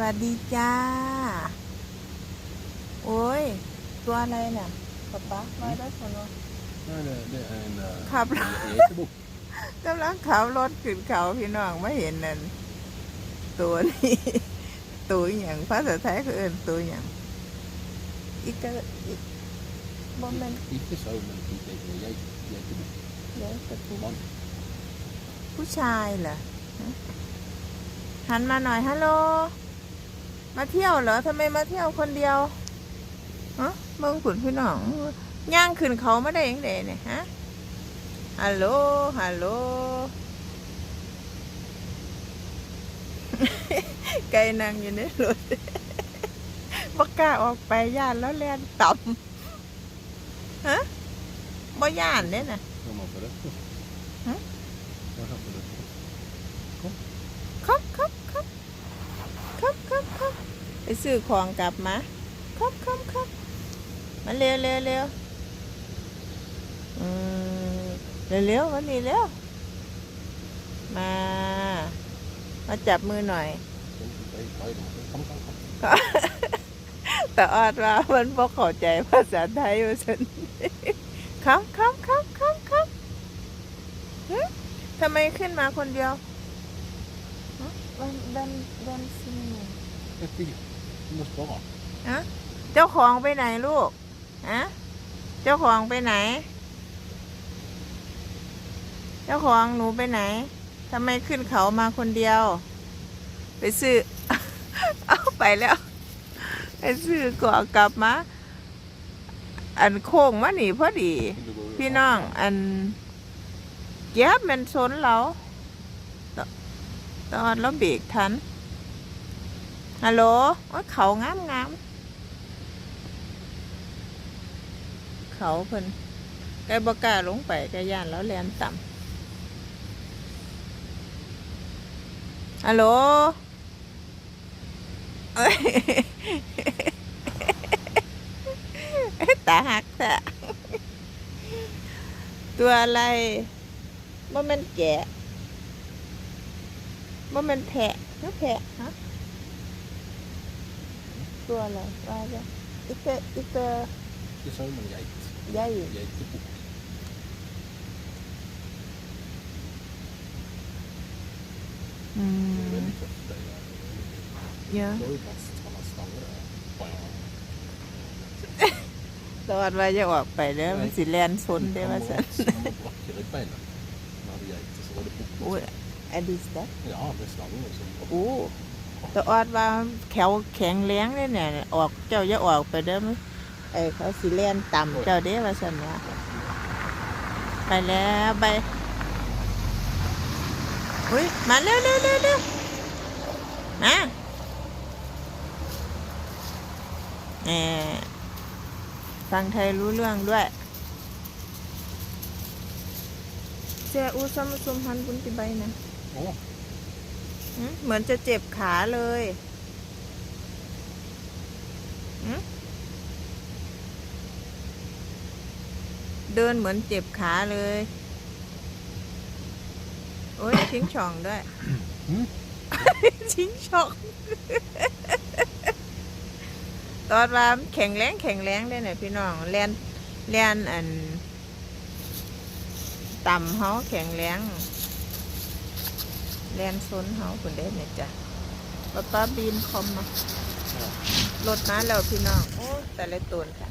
วัสดีจ้า โอ้ย ตัวอะไรเนี่ยป๊าป๊ามาได้สน Nej, det, det är en... eh, Kap- Getebok. กำลังขับรถขึ้นเขาพี่น้องไม่เห็นนั่นตัวนี้ ตัวอหย่างภาษาไทยคือเอินตัวอหย่างอีกกะอีกบ่แม่น Ikke sau, men ikke geit. Getebok. เดี๋ยวกระตุก Mann. ผู้ชายเหรอฮะหันมาหน่อยฮัลโหล มาเที่ยวเหรอทำไมมาเที่ยวคนเดียวฮะเมืองขุนพี่น้องย่างขึ้นเขาไม่ได้ยังไงเนี่ยฮะฮัลโหลฮัลโหลไก่นั่งอยู่ในรถบ่กล้าออกไปย่านแล้วแล่นต่ำฮะบ่ย่านเนี่ยนะ Kom op med det. Hæ? Hva er det? ครับครับครับครับครับครับ ไปซื้อของกลับมาครับครับครับมาเร็วเร็วเร็วอืมเร็วเร็วมานี่เร็วมา มาจับมือหน่อยแต่ออดว่ามันบ่เข้าใจภาษาไทยว่าฉันครับครับครับครับครับทำไมขึ้นมาคนเดียวฮะวันดันดันซิง อะเจ้าของไปไหนลูกอะเจ้าของไปไหน เจ้าของหนูไปไหนทำไมขึ้นเขามาคนเดียว ไปซื้อ เอาไปแล้ว ไปซื้อก่อกลับมา อันโค้งมาหนีพอดี พี่น้องอันแก๊บมันชนเราตตอนเราเบรกทัน ฮัลโหลเขางามงามเขาเพิ่นไกบกล้าลงไปไกย่านแล้วแลนต่ำฮัลโหลเอ้ยตาหักแท้ตัวอะไรว่ามันแกะว่ามันแพะแพะฮะ ตัวอะไรว่าจะอีเตอร์อีเตอร์ Ikke sau, men geit. ใหญ่ Getebok. อื Det er ม veldig tøft. Det er- เยอะ Det er jo best han har stanger. Bang. ตอดว่าจะออกไปเด้อมันสิแลนชนเด้อว่าสัน Han må brakke ribbeina. Når det er geit, så var det bok. โอ้ยอดิสเต Ja, det er stanger som โอ้ตอดว่าแขวแข็งแรงเลยเนี่ย ออกเจ้าจะออกไปเด้อมันไอ้เขาสิแลนต่ำเจ้าเด้อว่าสันว่าไปแล้วไปอุ้ยมาเร็วเร็วเร็วเร็วมาแหมฟังไทยรู้เรื่องด้วยเจ้าอูซัมซุมฮันบุญติใบนะ Å, หืม เหมือนจะเจ็บขาเลยหืมเดินเหมือนเจ็บขาเลย โอ้ยชิงช่องด้วยหืมชิงช่อง ตอนว่าแข็งแรงแข็งแรงได้หน่อยพี่น้องแลนแลนอันต่ำเฮาแข็งแรง แลนซนเฮาคนได้เนี่ยจ้ะป้าป้าบีมคอมมารถมาแล้วพี่น้อง โอ้แต่ละตัวค่ะ